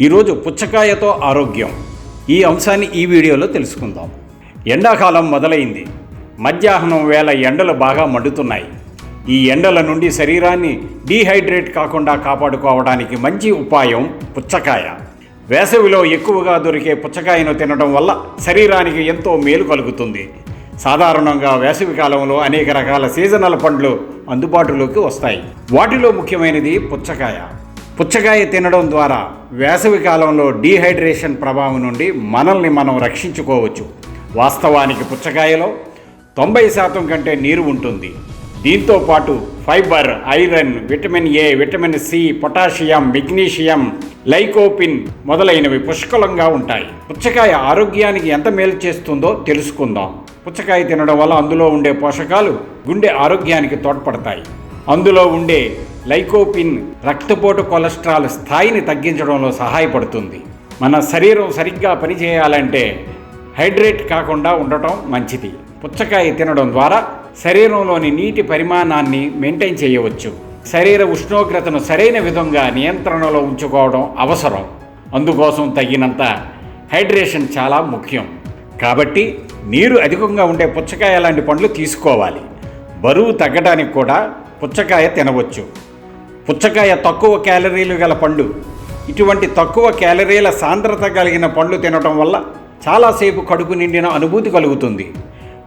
ఈరోజు పుచ్చకాయతో ఆరోగ్యం. ఈ అంశాన్ని ఈ వీడియోలో తెలుసుకుందాం. ఎండాకాలం మొదలైంది. మధ్యాహ్నం వేళ ఎండలు బాగా మండుతున్నాయి. ఈ ఎండల నుండి శరీరాన్ని డీహైడ్రేట్ కాకుండా కాపాడుకోవడానికి మంచి ఉపాయం పుచ్చకాయ. వేసవిలో ఎక్కువగా దొరికే పుచ్చకాయను తినడం వల్ల శరీరానికి ఎంతో మేలు కలుగుతుంది. సాధారణంగా వేసవి కాలంలో అనేక రకాల సీజనల్ పండ్లు అందుబాటులోకి వస్తాయి. వాటిలో ముఖ్యమైనది పుచ్చకాయ. పుచ్చకాయ తినడం ద్వారా వేసవి కాలంలో డీహైడ్రేషన్ ప్రభావం నుండి మనల్ని మనం రక్షించుకోవచ్చు. వాస్తవానికి పుచ్చకాయలో తొంభై శాతం కంటే నీరు ఉంటుంది. దీంతో పాటు fibre iron vitamin A vitamin C potassium magnesium lycopene మొదలైనవి పుష్కలంగా ఉంటాయి. పుచ్చకాయ ఆరోగ్యానికి ఎంత మేలు చేస్తుందో తెలుసుకుందాం. పుచ్చకాయ తినడం వల్ల అందులో ఉండే పోషకాలు గుండె ఆరోగ్యానికి తోడ్పడతాయి. అందులో ఉండే లైకోపిన్ రక్తపోటు కొలెస్ట్రాల్ స్థాయిని తగ్గించడంలో సహాయపడుతుంది. మన శరీరం సరిగ్గా పనిచేయాలంటే హైడ్రేట్ కాకుండా ఉండటం మంచిది. పుచ్చకాయ తినడం ద్వారా శరీరంలోని నీటి పరిమాణాన్ని మెయింటైన్ చేయవచ్చు. శరీర ఉష్ణోగ్రతను సరైన విధంగా నియంత్రణలో ఉంచుకోవడం అవసరం. అందుకోసం తగినంత హైడ్రేషన్ చాలా ముఖ్యం. కాబట్టి నీరు అధికంగా ఉండే పుచ్చకాయ లాంటి పండ్లు తీసుకోవాలి. బరువు తగ్గడానికి కూడా పుచ్చకాయ తినవచ్చు. పుచ్చకాయ తక్కువ క్యాలరీలు గల పండు. ఇటువంటి తక్కువ క్యాలరీల సాంద్రత కలిగిన పండ్లు తినటం వల్ల చాలాసేపు కడుపు నిండిన అనుభూతి కలుగుతుంది.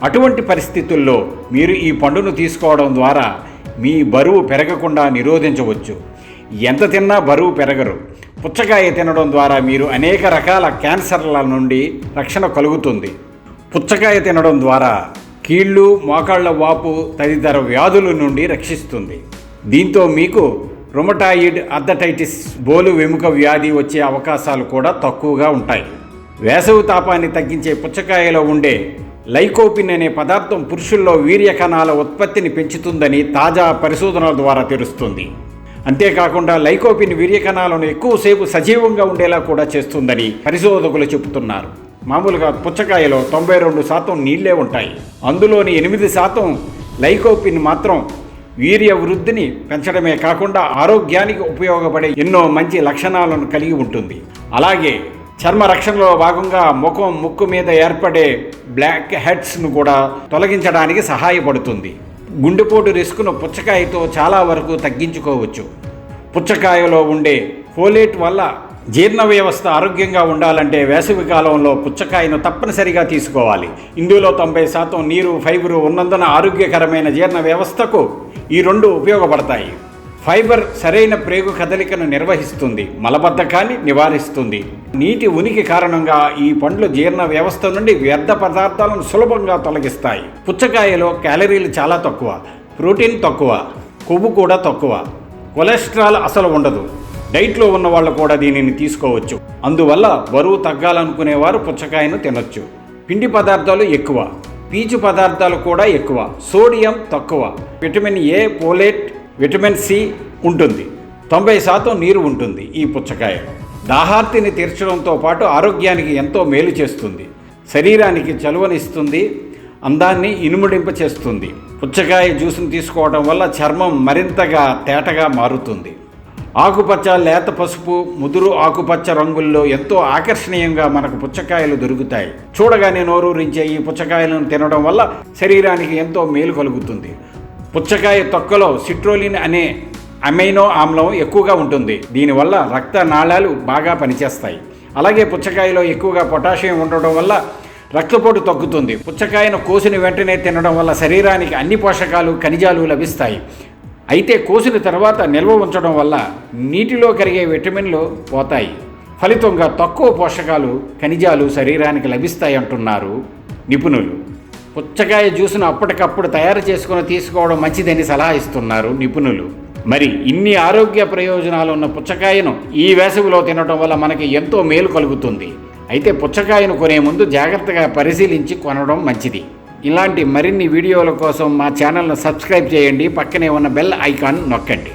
అటువంటి పరిస్థితుల్లో మీరు ఈ పండును తీసుకోవడం ద్వారా మీ బరువు పెరగకుండా నిరోధించవచ్చు. ఎంత తిన్నా బరువు పెరగరు. పుచ్చకాయ తినడం ద్వారా మీరు అనేక రకాల క్యాన్సర్ల నుండి రక్షణ కలుగుతుంది. పుచ్చకాయ తినడం ద్వారా కీళ్ళు మోకాళ్ళ వాపు తదితర వ్యాధుల నుండి రక్షిస్తుంది. దీంతో మీకు రుమటాయిడ్ అర్థటైటిస్ బోలు వెముక వ్యాధి వచ్చే అవకాశాలు కూడా తక్కువగా ఉంటాయి. వేసవి తాపాన్ని తగ్గించే పుచ్చకాయలో ఉండే లైకోపిన్ అనే పదార్థం పురుషుల్లో వీర్య కణాల ఉత్పత్తిని పెంచుతుందని తాజా పరిశోధనల ద్వారా తెలుస్తుంది. అంతేకాకుండా లైకోపిన్ వీర్య కణాలను ఎక్కువసేపు సజీవంగా ఉండేలా కూడా చేస్తుందని పరిశోధకులు చెబుతున్నారు. మామూలుగా పుచ్చకాయలో తొంభై రెండు శాతం నీళ్ళే ఉంటాయి. అందులోని ఎనిమిది శాతం లైకోపిన్ మాత్రం వీర్య వృద్ధిని పెంచడమే కాకుండా ఆరోగ్యానికి ఉపయోగపడే ఎన్నో మంచి లక్షణాలను కలిగి ఉంటుంది. అలాగే చర్మ రక్షణలో భాగంగా ముఖం ముక్కు మీద ఏర్పడే బ్లాక్ హెడ్స్ను కూడా తొలగించడానికి సహాయపడుతుంది. గుండెపోటు రిస్క్ను పుచ్చకాయతో చాలా వరకు తగ్గించుకోవచ్చు. పుచ్చకాయలో ఉండే ఫోలేట్ వల్ల జీర్ణ వ్యవస్థ ఆరోగ్యంగా ఉండాలంటే వేసవి కాలంలో పుచ్చకాయను తప్పనిసరిగా తీసుకోవాలి. ఇందులో తొంభై శాతం నీరు ఫైబరు ఉన్నందున ఆరోగ్యకరమైన జీర్ణ వ్యవస్థకు ఈ రెండు ఉపయోగపడతాయి. ఫైబర్ సరైన ప్రేగు కదలికను నిర్వహిస్తుంది మలబద్ధకాన్ని నివారిస్తుంది. నీటి ఉనికి కారణంగా ఈ పండ్లు జీర్ణ వ్యవస్థ నుండి వ్యర్థ పదార్థాలను సులభంగా తొలగిస్తాయి. పుచ్చకాయలో క్యాలరీలు చాలా తక్కువ ప్రోటీన్ తక్కువ కొవ్వు కూడా తక్కువ. కొలెస్ట్రాల్ అసలు ఉండదు. డైట్లో ఉన్న వాళ్ళు కూడా దీనిని తీసుకోవచ్చు. అందువల్ల బరువు తగ్గాలనుకునేవారు పుచ్చకాయను తినొచ్చు. పిండి పదార్థాలు ఎక్కువ. పీచు పదార్థాలు కూడా ఎక్కువ. సోడియం తక్కువ. Vitamin A folate vitamin C ఉంటుంది. తొంభై శాతం నీరు ఉంటుంది ఈ పుచ్చకాయలో దాహార్తిని తీర్చడంతో పాటు ఆరోగ్యానికి ఎంతో మేలు చేస్తుంది. శరీరానికి చలువనిస్తుంది. అందాన్ని ఇనుముడింప చేస్తుంది. పుచ్చకాయ జ్యూస్ని తీసుకోవడం వల్ల చర్మం మరింతగా తేటగా మారుతుంది. ఆకుపచ్చ లేత పసుపు ముదురు ఆకుపచ్చ రంగుల్లో ఎంతో ఆకర్షణీయంగా మనకు పుచ్చకాయలు దొరుకుతాయి. చూడగానే నోరూరించే ఈ పుచ్చకాయలను తినడం వల్ల శరీరానికి ఎంతో మేలు కలుగుతుంది. పుచ్చకాయ తొక్కలో సిట్రోలిన్ అనే అమైనో ఆమ్లం ఎక్కువగా ఉంటుంది. దీనివల్ల రక్త నాళాలు బాగా పనిచేస్తాయి. అలాగే పుచ్చకాయలో ఎక్కువగా పొటాషియం ఉండటం వల్ల రక్తపోటు తగ్గుతుంది. పుచ్చకాయను కోసిన వెంటనే తినడం వల్ల శరీరానికి అన్ని పోషకాలు ఖనిజాలు లభిస్తాయి. అయితే కోసిన తర్వాత నిల్వ ఉంచడం వల్ల నీటిలో కరిగే విటమిన్లు పోతాయి. ఫలితంగా తక్కువ పోషకాలు ఖనిజాలు శరీరానికి లభిస్తాయంటున్నారు నిపుణులు. పుచ్చకాయ జ్యూస్ను అప్పటికప్పుడు తయారు చేసుకుని తీసుకోవడం మంచిదని సలహా ఇస్తున్నారు నిపుణులు. మరి ఇన్ని ఆరోగ్య ప్రయోజనాలు ఉన్న పుచ్చకాయను ఈ వేసవిలో తినడం వల్ల మనకి ఎంతో మేలు కలుగుతుంది. అయితే పుచ్చకాయను కొనే ముందు జాగ్రత్తగా పరిశీలించి కొనడం మంచిది. ఇలాంటి మరిన్ని వీడియోల కోసం మా ఛానల్ను సబ్స్క్రైబ్ చేయండి. పక్కనే ఉన్న బెల్ ఐకాన్ నొక్కండి.